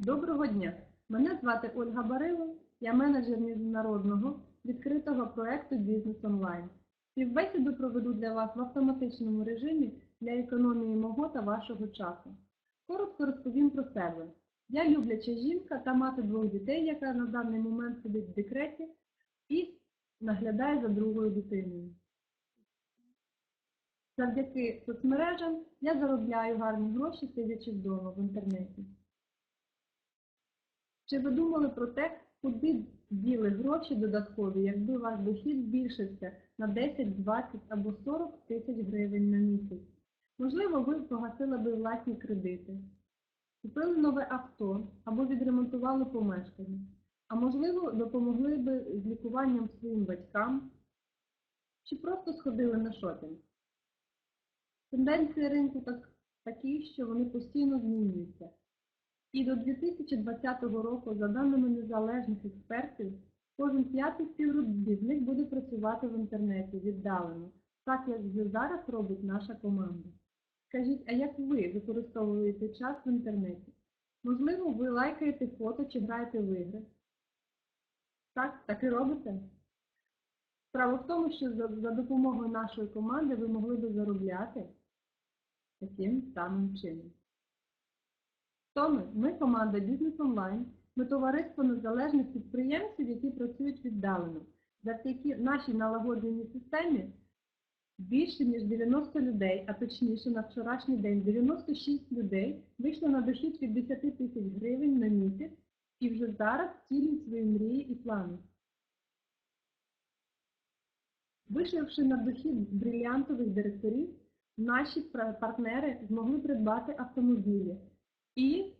Доброго дня! Мене звати Ольга Барило, я менеджер міжнародного відкритого проекту Бізнес онлайн. Співбесіду проведу для вас в автоматичному режимі для економії мого та вашого часу. Коротко розповім про себе. Я любляча жінка та мати двох дітей, яка на даний момент сидить в декреті і наглядає за другою дитиною. Завдяки соцмережам я заробляю гарні гроші, сидячи вдома в інтернеті. Чи ви думали про те, куди діли гроші додаткові, якби ваш дохід збільшився на 10, 20 або 40 тисяч гривень на місяць? Можливо, ви погасили би власні кредити, купили нове авто або відремонтували помешкання, а можливо, допомогли би з лікуванням своїм батькам, чи просто сходили на шопінг. Тенденції ринку так, такі, що вони постійно змінюються. І до 2020 року, за даними незалежних експертів, кожен п'ятий співробітник буде працювати в інтернеті віддалено, так як вже зараз робить наша команда. Скажіть, а як ви використовуєте час в інтернеті? Можливо, ви лайкаєте фото чи граєте в ігри? Так, так і робите? Справа в тому, що за, за допомогою нашої команди ви могли би заробляти таким самим чином. Хто ми? Команда Бізнес Онлайн. Ми товариство незалежних підприємців, які працюють віддалено. Завдяки нашій налагодженій системі більше ніж 90 людей, а точніше на вчорашній день 96 людей вийшло на дохід від 10 тисяч гривень на місяць і вже зараз втілюють свої мрії і плани. Вийшовши на дохід брильянтових директорів, наші партнери змогли придбати автомобілі і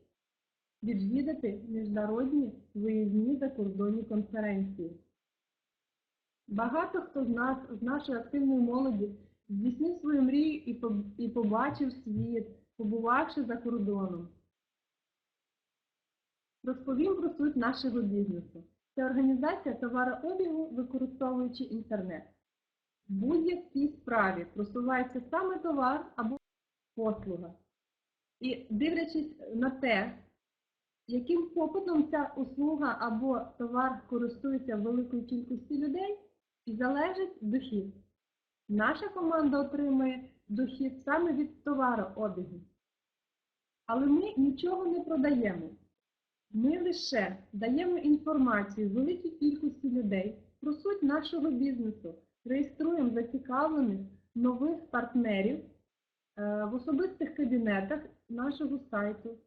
відвідати міжнародні виїзні закордонні конференції. Багато хто з нас, з нашої активної молоді, здійснив свою мрію і побачив світ, побувавши за кордоном. Розповім про суть нашого бізнесу. Це організація товарообігу, використовуючи інтернет. В будь-якій справі просувається саме товар або послуга. І дивлячись на те, яким попитом ця услуга або товар користується великою кількістю людей, і залежить дохід. Наша команда отримує дохід саме від товарообігу. Але ми нічого не продаємо. Ми лише даємо інформацію великій кількості людей про суть нашого бізнесу, реєструємо зацікавлених нових партнерів е, в особистих кабінетах нашого сайту.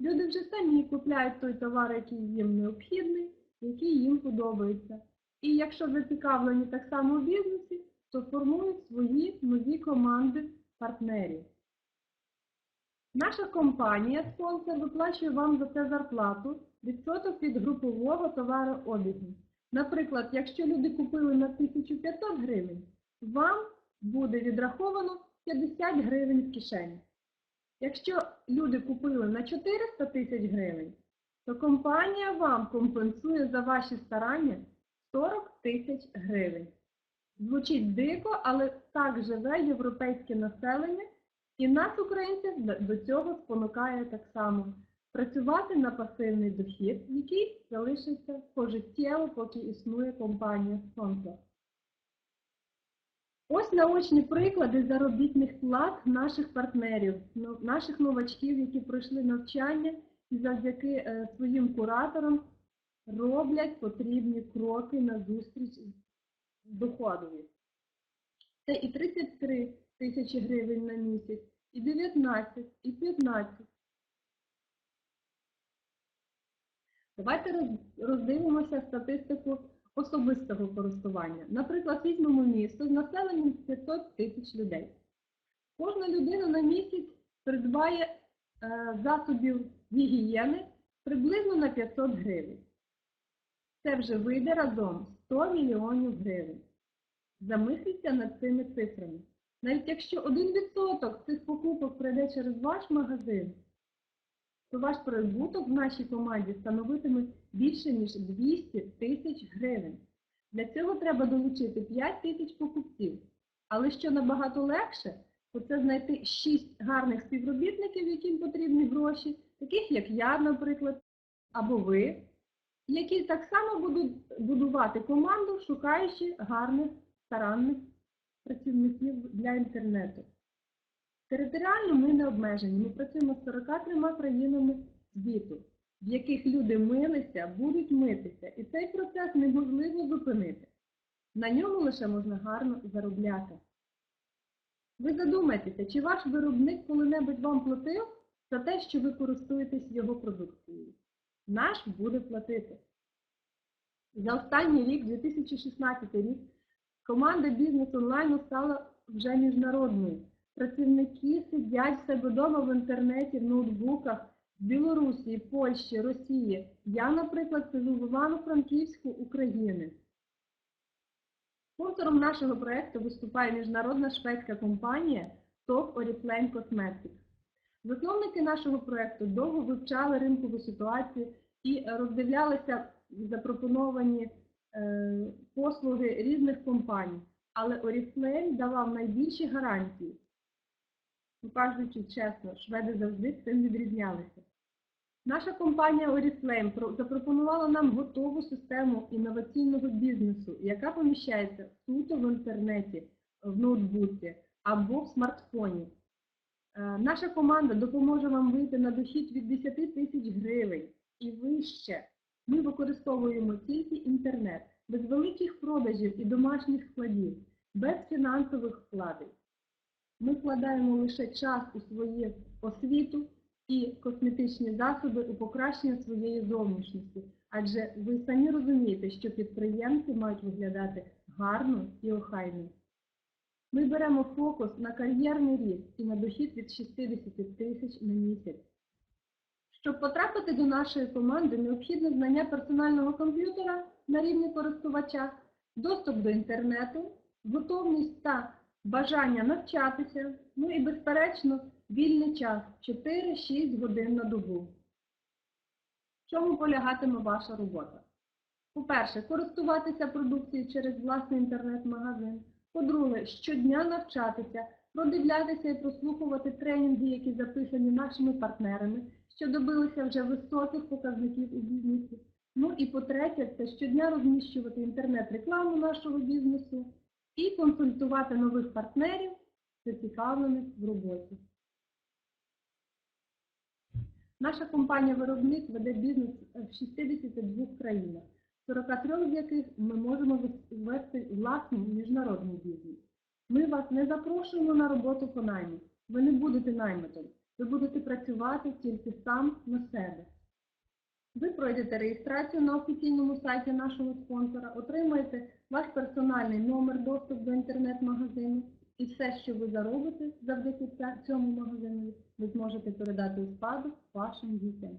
Люди вже самі купляють той товар, який їм необхідний, який їм подобається. І якщо зацікавлені так само в бізнесі, то формують свої нові команди партнерів. Наша компанія, спонсор, виплачує вам за це зарплату відсоток від групового товарообігу. Наприклад, якщо люди купили на 1500 гривень, вам буде відраховано 50 гривень в кишені. Якщо люди купили на 400 тисяч гривень, то компанія вам компенсує за ваші старання 40 тисяч гривень. Звучить дико, але так живе європейське населення, і нас, українців, до- цього спонукає так само працювати на пасивний дохід, який залишиться пожиттєво, поки існує компанія спонсор. Ось наочні приклади заробітних плат наших партнерів, ну, наших новачків, які пройшли навчання і завдяки е, своїм кураторам роблять потрібні кроки на зустріч доходові. Це і 33 тисячі гривень на місяць, і 19, і 15. Давайте роздивимося статистику особистого користування. Наприклад, візьмемо місто з населенням 500 тисяч людей. Кожна людина на місяць придбає е, засобів гігієни приблизно на 500 гривень. Це вже вийде разом 100 мільйонів гривень. Замисліться над цими цифрами. Навіть якщо 1% цих покупок прийде через ваш магазин, то ваш прибуток в нашій команді становитиме більше, ніж 200 тисяч гривень. Для цього треба долучити 5 тисяч покупців. Але що набагато легше, то це знайти 6 гарних співробітників, яким потрібні гроші, таких як я, наприклад, або ви, які так само будуть будувати команду, шукаючи гарних, старанних працівників для інтернету. Територіально ми не обмежені. Ми працюємо з 43 країнами світу, в яких люди милися, будуть митися. І цей процес неможливо зупинити. На ньому лише можна гарно заробляти. Ви задумайтеся, чи ваш виробник коли-небудь вам платив за те, що ви користуєтесь його продукцією? Наш буде платити. За останній рік, 2016 рік, команда бізнес онлайну стала вже міжнародною. Працівники сидять в себе вдома в інтернеті, в ноутбуках з Білорусі, Польщі, Росії. Я, наприклад, сижу в Івано-Франківську, України. Спонсором нашого проєкту виступає міжнародна шведська компанія TOP Oriflame Cosmetics. Засновники нашого проєкту довго вивчали ринкову ситуацію і роздивлялися запропоновані е, послуги різних компаній. Але Oriflame давав найбільші гарантії. Ну, кажучи чесно, шведи завжди цим відрізнялися. Наша компанія Oriflame запропонувала нам готову систему інноваційного бізнесу, яка поміщається суто в інтернеті, в ноутбуці або в смартфоні. Е, Наша команда допоможе вам вийти на дохід від 10 тисяч гривень і вище. Ми використовуємо тільки інтернет, без великих продажів і домашніх складів, без фінансових вкладень. Ми вкладаємо лише час у свою освіту і косметичні засоби у покращення своєї зовнішності, адже ви самі розумієте, що підприємці мають виглядати гарно і охайно. Ми беремо фокус на кар'єрний ріст і на дохід від 60 тисяч на місяць. Щоб потрапити до нашої команди, необхідне знання персонального комп'ютера на рівні користувача, доступ до інтернету, готовність та бажання навчатися, ну і, безперечно, вільний час 4-6 годин на добу. В чому полягатиме ваша робота? По-перше, користуватися продукцією через власний інтернет-магазин. По-друге, щодня навчатися, продивлятися і прослухувати тренінги, які записані нашими партнерами, що добилися вже високих показників у бізнесі. Ну і по-третє, це щодня розміщувати інтернет-рекламу нашого бізнесу і консультувати нових партнерів, зацікавлених в роботі. Наша компанія-виробник веде бізнес в 62 країнах, 43 з яких ми можемо вести власний міжнародний бізнес. Ми вас не запрошуємо на роботу по найму. Ви не будете наймитом. Ви будете працювати тільки сам на себе. Ви пройдете реєстрацію на офіційному сайті нашого спонсора, отримаєте ваш персональний номер доступ до інтернет-магазину і все, що ви заробите завдяки цьому магазину, ви зможете передати у спадок вашим дітям.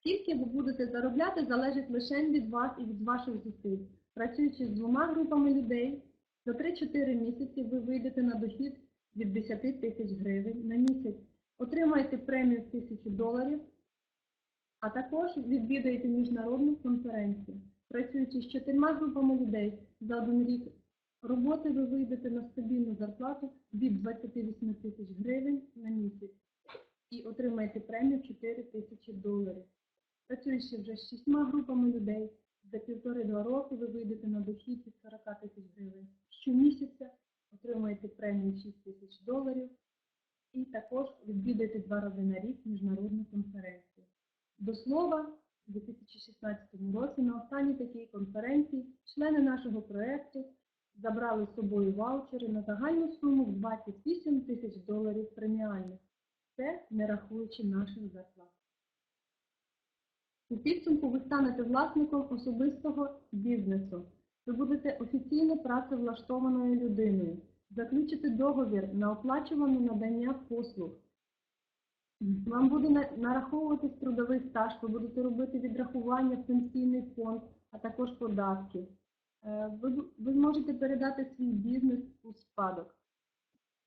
Скільки ви будете заробляти, залежить лише від вас і від ваших зусиль. Працюючи з двома групами людей, за 3-4 місяці ви вийдете на дохід від 10 тисяч гривень на місяць, отримаєте премію в 1000 доларів, а також відвідаєте міжнародну конференцію. Працюючи з чотирма групами людей за один рік роботи, ви вийдете на стабільну зарплату від 28 тисяч гривень на місяць і отримаєте премію 4 тисячі доларів. Працюючи вже з шістьма групами людей, за півтори-два роки ви вийдете на дохід від 40 тисяч гривень. Щомісяця отримаєте премію 6 тисяч доларів і також відвідаєте два рази на рік міжнародну конференцію. До слова, у 2016 році на останній такій конференції члени нашого проєкту забрали з собою ваучери на загальну суму в 28 тисяч доларів преміальних. Це не рахуючи наших зарплат. У підсумку ви станете власником особистого бізнесу. Ви будете офіційно працевлаштованою людиною, заключите договір на оплачуване надання послуг. Вам буде нараховуватись трудовий стаж, ви будете робити відрахування в пенсійний фонд, а також податки. Е, Ви, ви зможете передати свій бізнес у спадок.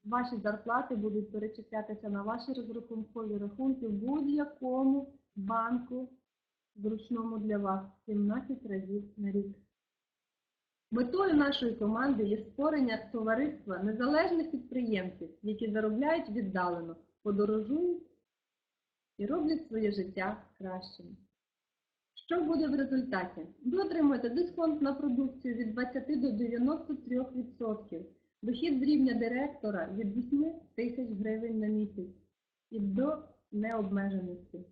Ваші зарплати будуть перечислятися на ваші розрахункові рахунки в будь-якому банку зручному для вас 17 разів на рік. Метою нашої команди є створення товариства незалежних підприємців, які заробляють віддалено, подорожують і роблять своє життя кращим. Що буде в результаті? Ви отримуєте дисконт на продукцію від 20 до 93%, дохід з рівня директора від 8 тисяч гривень на місяць і до необмеженості.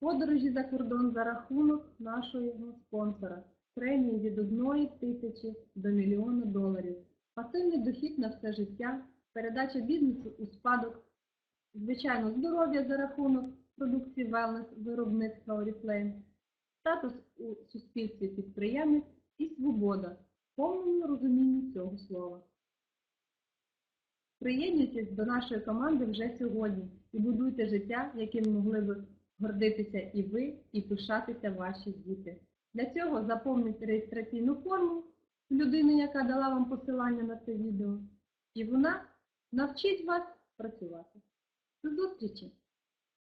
Подорожі за кордон за рахунок нашого спонсора, премії від 1 тисячі до мільйона доларів, пасивний дохід на все життя, передача бізнесу у спадок, звичайно, здоров'я за рахунок продукції wellness виробництва Oriflame, статус у суспільстві підприємець і свобода в повному розумінні цього слова. Приєднуйтесь до нашої команди вже сьогодні і будуйте життя, яким могли би гордитися і ви, і пишатися ваші діти. Для цього заповніть реєстраційну форму людини, яка дала вам посилання на це відео, і вона навчить вас працювати. До зустрічі!